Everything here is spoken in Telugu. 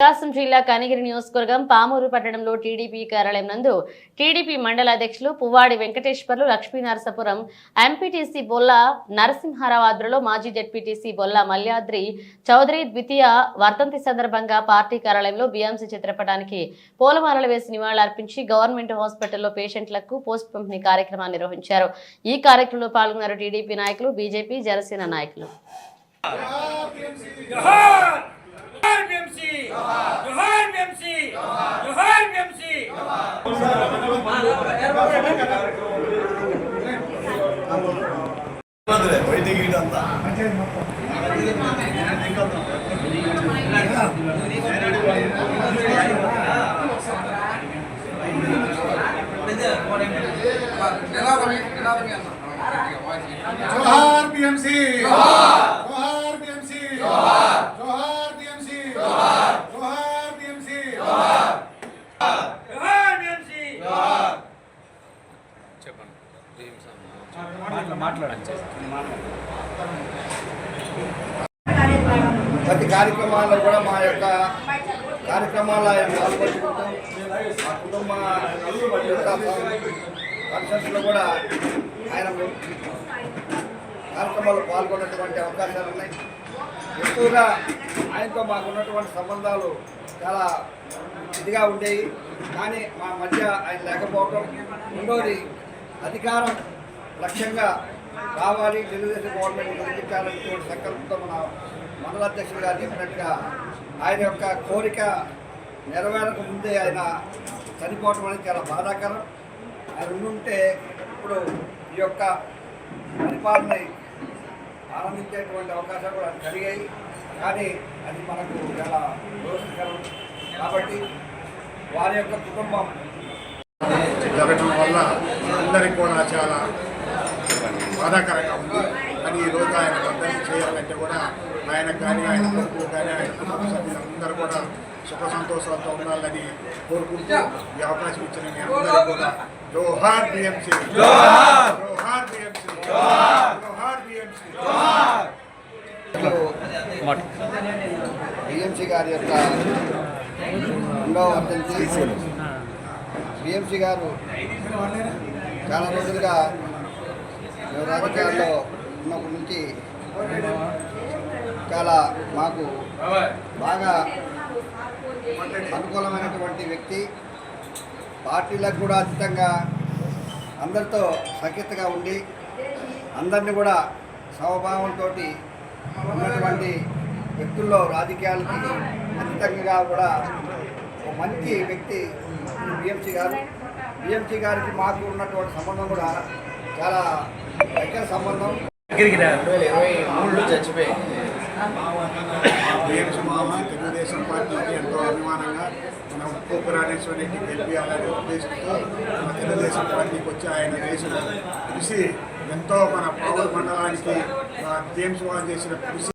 ప్రకాశం జిల్లా కనిగిరి నియోజకవర్గం పామూరు పట్టణంలో టీడీపీ కార్యాలయం నందు టీడీపీ మండల అధ్యక్షులు పువ్వాడి వెంకటేశ్వర్లు లక్ష్మీనరసపురం ఎంపీటీసీ బొల్లా నరసింహారావు ఆధ్వర్యంలో మాజీ జడ్పీటీసీ బొల్లా మల్యాద్రి చౌదరి ద్వితీయ వర్ధంతి సందర్భంగా పార్టీ కార్యాలయంలో బీఎంసీ చిత్రపటానికి పూలమాలలు వేసి నివాళులర్పించి గవర్నమెంట్ హాస్పిటల్లో పేషెంట్లకు పోస్ట్ పంపిణీ కార్యక్రమాన్ని నిర్వహించారు. ఈ కార్యక్రమంలో పాల్గొన్నారు టీడీపీ నాయకులు బీజేపీ జనసేన నాయకులు. బయటికి ఇదంతా जोहार बीएमसी जोहार बीएमसी जोहार ప్రతి కార్యక్రమాల్లో కూడా మా యొక్క కార్యక్రమాలు ఆయన పాల్గొంటుకుంటూ మా కుటుంబ ఫంక్షన్స్లో కూడా ఆయన కార్యక్రమాల్లో పాల్గొన్నటువంటి అవకాశాలు ఉన్నాయి. ఎక్కువగా ఆయనతో మాకు ఉన్నటువంటి సంబంధాలు చాలా ఇదిగా ఉండేవి. కానీ మా మధ్య ఆయన లేకపోవడం రెండోది అధికారం లక్ష్యంగా రావాలి. తెలుగుదేశం గవర్నమెంట్ గెలిపించాలనేటువంటి సంకల్పంతో మన మండల అధ్యక్షుడు గారు చెప్పినట్టుగా ఆయన యొక్క కోరిక నెరవేరక ముందే ఆయన చనిపోవడం అనేది చాలా బాధాకరం. ఆయన ఉండుంటే ఇప్పుడు ఈ యొక్క పరిపాలన ఆనందించేటువంటి అవకాశాలు కూడా కలిగాయి. కానీ అది మనకు చాలా దోషకరం కాబట్టి వారి యొక్క కుటుంబం జరగడం వల్ల అందరికి కూడా చాలా బాధాకరంగా ఉంది. కానీ ఈ రోజు ఆయన వర్ధంతి చేయాలంటే కూడా ఆయన కానీ ఆయన కొడుకు కానీ ఆయన కుటుంబ సభ్యులందరూ కూడా సుఖ సంతోషాలతో ఉండాలని కోరుకుంటూ ఈ అవకాశం ఇచ్చిన మీ అందరికీ కూడా జోహార్ బిఎంసీ. జోహార్! జోహార్ బిఎంసీ. జోహార్ బిఎంసీ. బిఎంసి గారి యొక్క రెండవ వర్ధంతి బిఎంసి గారు చాలా రోజులుగా రాజకీయాల్లో ఉన్నప్పటి నుంచి చాలా మాకు బాగా అనుకూలమైనటువంటి వ్యక్తి. పార్టీలకు కూడా అతీతంగా అందరితో సఖ్యతగా ఉండి అందరిని కూడా సమభావంతో ఉన్నటువంటి వ్యక్తుల్లో రాజకీయాలకి అతీతంగా కూడా ఒక మంచి వ్యక్తి బిఎంసీ గారు. బిఎంసీ గారికి మాకు ఉన్నటువంటి సంబంధం కూడా చాలా దగ్గర సంబంధం. బిఎంసీ మామ తెలుగుదేశం పార్టీకి ఎంతో అభిమానంగా మన ఉప్పు ప్రాణేశ్వర రెడ్డి ఉద్దేశంతో మన తెలుగుదేశం పార్టీకి వచ్చి ఆయన చేసిన కృషి ఎంతో మన పౌర మండలానికి జేమ్స్ వాన్ చేసిన కృషి